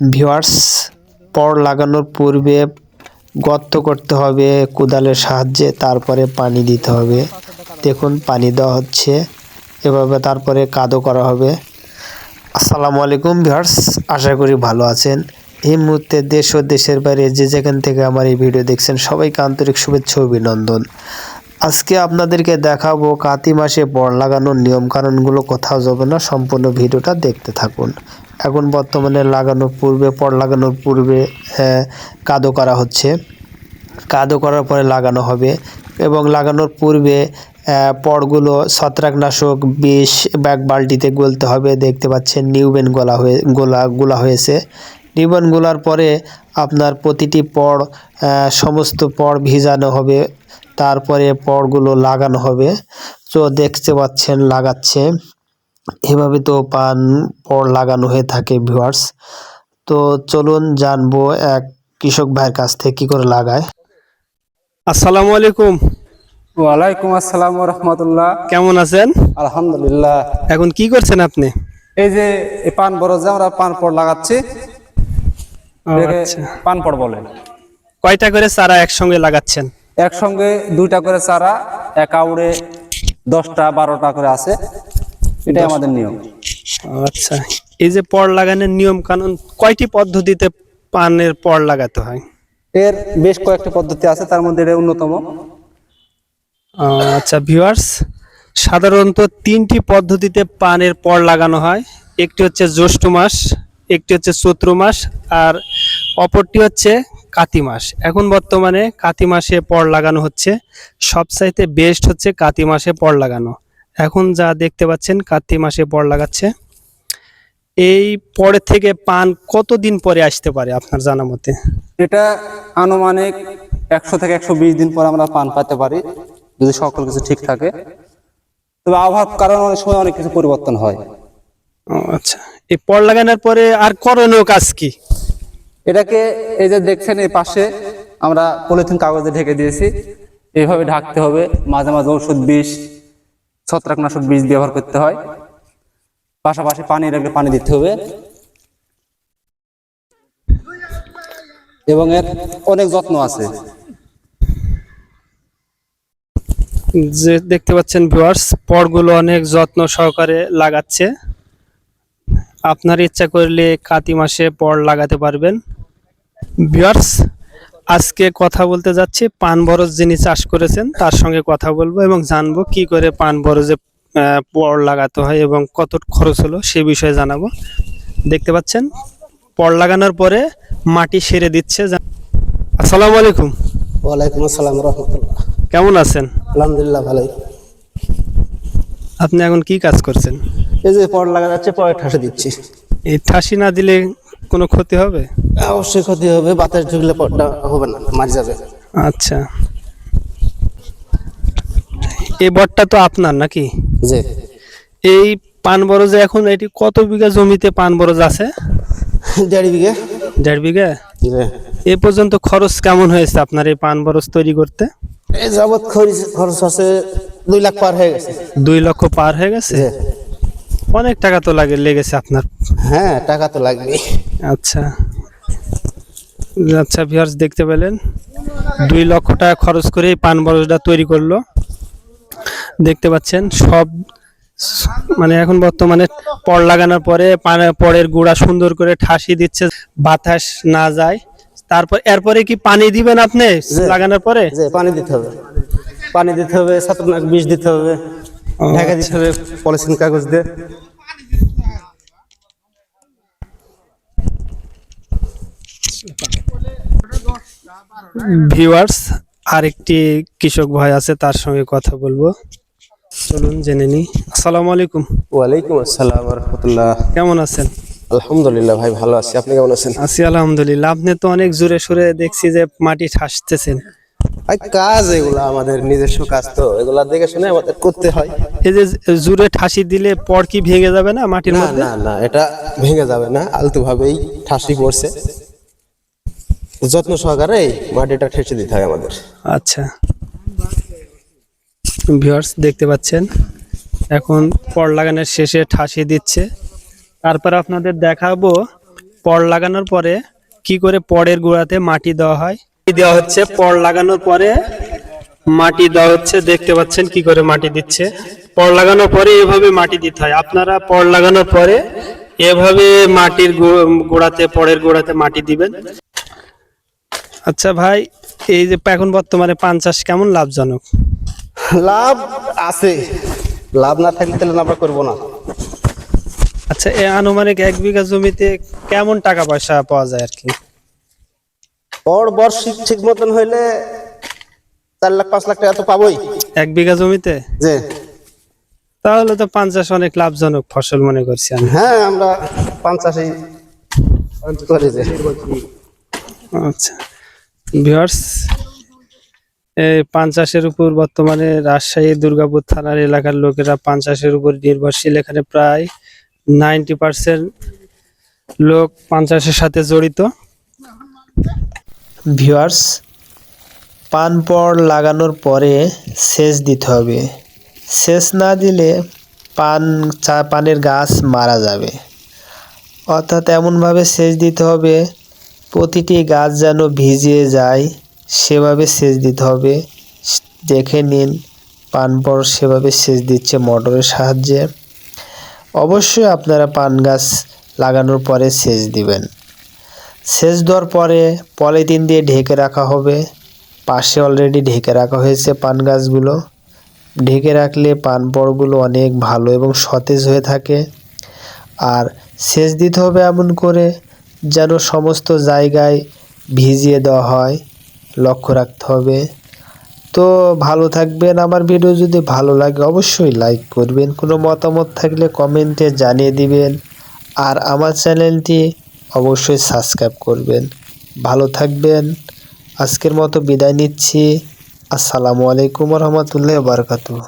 Viewers পর লাগানোর পূর্বে গর্ত করতে হবে কোদালের সাহায্যে, তারপরে পানি দিতে হবে। দেখুন, পানি দেওয়া হচ্ছে। এভাবে তারপরে কাদো করা হবে। আসসালামু আলাইকুম ভিউয়ার্স, আশা করি ভালো আছেন। এই মুহূর্তে দেশ ও দেশের বাইরে যে যেখান থেকে আমার এই ভিডিও দেখছেন, সবাইকে আন্তরিক শুভেচ্ছা অভিনন্দন। আজকে আপনাদেরকে দেখাবো কাতি মাসে বর লাগানোর নিয়ম কানুনগুলো কোথাও যাবে না, সম্পূর্ণ ভিডিওটা দেখতে থাকুন। এখন বর্তমানে লাগানোর পূর্বে, পর লাগানোর পূর্বে কাদো করা হচ্ছে। কাদো করার পরে লাগানো হবে এবং লাগানোর পূর্বে পড়গুলো ছত্রাকনাশক বিষ ব্যাগ বালতিতে গলতে হবে। দেখতে পাচ্ছেন নিউবেন গলা হয়ে, গোলা গোলা হয়েছে। নিউবেন গোলার পরে আপনার প্রতিটি পড় সমস্ত পড় ভিজানো হবে। তারপরে পড়গুলো লাগানো হবে। তো দেখতে পাচ্ছেন লাগাচ্ছে। এভাবে তো পান পর লাগানো হয়ে থাকে ভিউয়ার্স তো চলুন জানব এক কৃষক ভাইয়ের কাছ থেকে কি করে লাগায়। আসসালামু আলাইকুম। ওয়ালাইকুম আসসালাম রহমতুল্লাহ। কেমন আছেন? আলহামদুলিল্লাহ। এখন কি করছেন আপনি? এই যে এই পান বড় যে আমরা পান পড় লাগাচ্ছি আচ্ছা। পান পড় বলেন কয়টা করে চারা একসঙ্গে লাগাচ্ছেন? একসঙ্গে দুইটা করে চারা এক আউড়ে দশটা বারোটা করে আছে। এটাই আমাদের নিয়ম। আচ্ছা। এই যে পড় লাগানোর নিয়ম কানুন কয়টি পদ্ধতিতে পানের পড় লাগাতে হয়? এর বেশ কয়েকটি পদ্ধতি আছে তার মধ্যে এটা অন্যতম। আচ্ছা ভিউয়ার্স সাধারণত তিনটি পদ্ধতিতে পানের পড় লাগানো হয়। একটি হচ্ছে জ্যৈষ্ঠ মাস একটি হচ্ছে চৈত্র মাস আর অপরটি হচ্ছে কাতি মাস। এখন বর্তমানে কাতি মাসে পড় লাগানো হচ্ছে। সবচাইতে বেস্ট হচ্ছে কাতি মাসে পড় লাগানো। এখন যা দেখতে পাচ্ছেন কাতি মাসে পড় লাগাচ্ছে। এই পরের থেকে পান কতদিন পরে আসতে পারে আপনার জানা মতে? এটা আনুমানিক একশো থেকে একশো বিশ দিন পর আমরা পান পাতে পারি যদি সকল কিছু ঠিক থাকে। তবে আবহাওয়ার কারণে অনেক সময় অনেক কিছু পরিবর্তন হয়। আচ্ছা। এই পড় লাগানোর পরে আর করণীয় কাজ কি? এটাকে এই যে দেখছেন এই পাশে, আমরা পলিথিন কাগজে ঢেকে দিয়েছি। এইভাবে ঢাকতে হবে। মাঝে মাঝে ওষুধ বিষ, ছত্রাকনাশক বীজ ব্যবহার করতে হয়। পাশাপাশি পানি রাখলে পানি দিতে হবে। এবং এর অনেক যত্ন আছে। যে দেখতে পাচ্ছেন ভিউয়ার্স, পরগুলো অনেক যত্ন সহকারে লাগাচ্ছে। আপনার ইচ্ছা করলে কাতি মাসে পর লাগাতে পারবেন। ভিউয়ার্স আজকে কথা বলতে যাচ্ছি পান বরজ যিনি চাষ করেছেন তার সঙ্গে কথা বলব এবং জানব কি করে পান বরজে পড় লাগাতে হয় এবং কত খরচ হলো সে বিষয়ে জানাব। দেখতে পাচ্ছেন পড় লাগানোর পরে মাটি সেরে দিচ্ছে। আসসালামু আলাইকুম। ওয়ালাইকুম আসসালাম রহমতুল্লাহ। কেমন আছেন? আলহামদুলিল্লাহ ভালোই। আপনি এখন কি কাজ করছেন? এই যে পড় লাগা যাচ্ছে পরে ঠাসে দিচ্ছি। এই ঠাসি না দিলে কোনো ক্ষতি হবে? অবশ্যই ক্ষতি হবে বাতাস ঢুকলে পরটা হবে না মারি যাবে। আচ্ছা। এই বটটা তো আপনার নাকি? যে এই পান বরজে এখন এটি কত বিঘা জমিতে পান বরজ আছে? দেড় বিঘা। দেড় বিঘা? এ পর্যন্ত খরচ কেমন হয়েছে আপনার এই পান বরজ তৈরি করতে? এই যাবৎ খরচ খরচ আছে দুই লাখ পার হয়ে গেছে। দুই লক্ষ পার হয়ে গেছে? অনেক টাকা তো লাগে লেগেছে আপনার। হ্যাঁ টাকা তো লাগবে আচ্ছা। আচ্ছা ভিউয়ার্স দেখতে পেলেন। দুই লক্ষ টাকা খরচ করে এই পান বরজটা তৈরি করল। দেখতে পাচ্ছেন সব মানে এখন বর্তমানে পর লাগানোর পরে পানের পরের গুঁড়া সুন্দর করে ঠাসি দিচ্ছে বাতাস না যায়। তারপর এরপরে কি পানি দিবেন আপনি লাগানোর পরে? পানি দিতে হবে। পানি দিতে হবে ছাত্রনাক বিষ দিতে হবে। ঢাকা দিতে হবে পলিথিন কাগজ দিয়ে। ভিউয়ার্স আরেকটি কৃষক ভাই আছে তার সঙ্গে কথা বলব। চলুন জেনে নিই। আসসালামু আলাইকুম। ওয়ালাইকুম আসসালাম রহমতুল্লাহ কেমন আছেন? আলহামদুলিল্লাহ ভাই ভালো আছি। আপনি কেমন আছেন? আছি আলহামদুলিল্লাহ। আপনি তো অনেক জোরে সুরে দেখছি যে মাটি ঠাসতেছেন। ভাই কাজ এগুলা আমাদের নিজস্ব কাজ তো। এগুলা দেখে শুনে আমাদের করতে হয়। এই যে জোরে ঠাসি দিলে পর কি ভেঙে যাবে না মাটির না মধ্যে? না না এটা ভেঙে যাবে না। আলতু ভাবেই ঠাসি পড়ছে। যত্ন সহকারে মাটিটা ঠেসে দিতে হয় আমাদের। আচ্ছা। ভিউয়ার্স, দেখতে পাচ্ছেন? এখন পর লাগানোর শেষে ঠাসি দিচ্ছে। তারপর আপনাদের দেখাবো পড় লাগানোর পরে কি করে পড়ের গোড়াতে মাটি দেওয়া হয়। দেওয়া হচ্ছে, পড় লাগানোর পরে মাটি দেওয়া হচ্ছে। দেখতে পাচ্ছেন কি করে মাটি দিচ্ছে। পড় লাগানোর পরে এভাবে মাটি দিতে হয়। আপনারা পড় লাগানোর পরে এভাবে মাটির গোড়াতে, পড়ের গোড়াতে মাটি দিবেন। আচ্ছা ভাই এই যে এখন বর্তমানে পান চাষ কেমন লাভজনক? লাভ আছে। লাভ না থাকলে তাহলে আমরা করব না। আচ্ছা এই আনুমানিক এক বিঘা জমিতে কেমন টাকা পয়সা পাওয়া যায় আর কি? পর বর্ষিক ঠিক মতন হইলে চার লাখ পাঁচ লাখ টাকা তো পাবোই। এক বিঘা জমিতে? যে তাহলে তো পান চাষ অনেক লাভজনক ফসল মনে করছি আমি। হ্যাঁ আমরা পঞ্চাশে করি যে। আচ্ছা। এই পান চাষের উপর বর্তমানে রাজশাহী, দুর্গাপুর থানার এলাকার লোকেরা পান চাষের উপর নির্ভরশীল। এখানে প্রায় নাইনটি পার্সেন্ট লোক পান চাষের সাথে জড়িত। ভিউয়ার্স পান পড় লাগানোর পরে সেচ দিতে হবে। সেচ না দিলে পান, চা, পানের গাছ মারা যাবে। অর্থাৎ এমনভাবে সেচ দিতে হবে প্রতিটি গাছ যেন ভিজিয়ে যায়, সেভাবে সেচ দিতে হবে। দেখে নিন পান পড় সেভাবে সেচ দিচ্ছে মোটরের সাহায্যে। অবশ্যই আপনারা পান গাছ লাগানোর পরে সেচ দিবেন। সেচ দেওয়ার পরে পলিথিন দিয়ে ঢেকে রাখা হবে। পাশে অলরেডি ঢেকে রাখা হয়েছে পান গাছগুলো। ঢেকে রাখলে পান পড়গুলো অনেক ভালো এবং সতেজ হয়ে থাকে। আর সেচ দিতে হবে এমন করে যেন সমস্ত জায়গায় ভিজিয়ে দেওয়া হয়, লক্ষ্য রাখতে হবে। তো ভালো থাকবেন। আমার ভিডিও যদি ভালো লাগে অবশ্যই লাইক করবেন। কোনো মতামত থাকলে কমেন্টে জানিয়ে দিবেন। আর আমার চ্যানেলটি অবশ্যই সাবস্ক্রাইব করবেন। ভালো থাকবেন। আজকের মতো বিদায় নিচ্ছি। আসসালামু আলাইকুম রহমতুল্লাহ বারকাতু